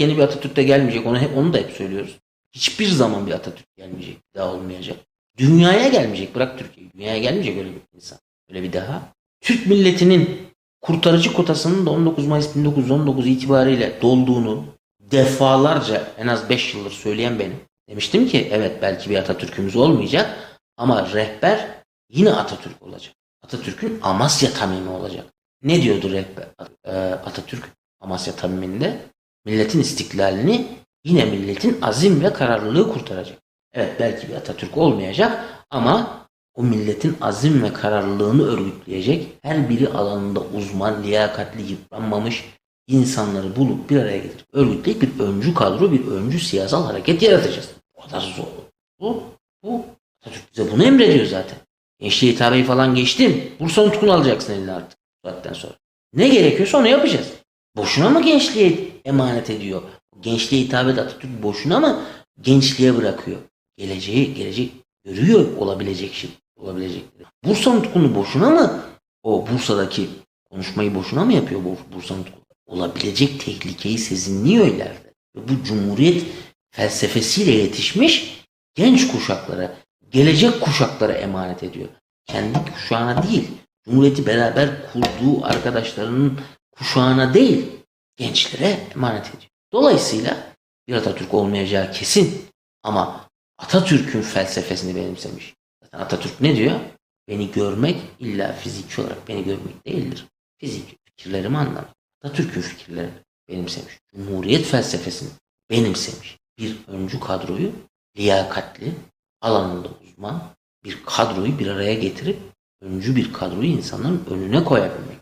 Yeni bir Atatürk de gelmeyecek. Onu hep onu da hep söylüyoruz. Hiçbir zaman bir Atatürk gelmeyecek. Bir daha olmayacak. Dünyaya gelmeyecek. Bırak Türkiye'yi. Dünyaya gelmeyecek öyle bir insan. Öyle bir daha. Türk milletinin kurtarıcı kotasının da 19 Mayıs 1919 itibariyle dolduğunu defalarca en az 5 yıldır söyleyen benim. Demiştim ki evet belki bir Atatürk'ümüz olmayacak ama rehber yine Atatürk olacak. Atatürk'ün Amasya tamimi olacak. Ne diyordu rehber e, Atatürk Amasya tamiminde? Milletin istiklalini yine milletin azim ve kararlılığı kurtaracak. Evet belki bir Atatürk olmayacak ama o milletin azim ve kararlılığını örgütleyecek her biri alanında uzman, liyakatli, yıpranmamış insanları bulup bir araya getirip örgütleyip bir öncü kadro, bir öncü siyasal hareket yaratacağız. O kadar zor. Bu, bu. Atatürk bize bunu emrediyor zaten. Gençliğe hitabeyi falan geçtim. Bursa nutkunu alacaksın eline artık bu sonra. Ne gerekiyorsa onu yapacağız. Boşuna mı gençliğe emanet ediyor? Gençliğe hitabet Atatürk boşuna mı gençliğe bırakıyor? Geleceği, gelecek görüyor olabilecek şey. Olabilecek. Bursa nutkunu boşuna mı? O Bursa'daki konuşmayı boşuna mı yapıyor bu Bursa nutkunu? Olabilecek tehlikeyi sezinliyor ileride. Ve bu cumhuriyet felsefesiyle yetişmiş genç kuşaklara, gelecek kuşaklara emanet ediyor. Kendi kuşağına değil, Cumhuriyeti beraber kurduğu arkadaşlarının kuşağına değil, gençlere emanet ediyor. Dolayısıyla bir Atatürk olmayacağı kesin ama Atatürk'ün felsefesini benimsemiş. Zaten Atatürk ne diyor? Beni görmek illa fiziki olarak beni görmek değildir. Fiziki fikirlerimi anlamak. Atatürk'ün fikirlerini benimsemiş. Cumhuriyet felsefesini benimsemiş. Bir öncü kadroyu liyakatli, alanında uzman bir kadroyu bir araya getirip öncü bir kadroyu insanların önüne koyabilmek.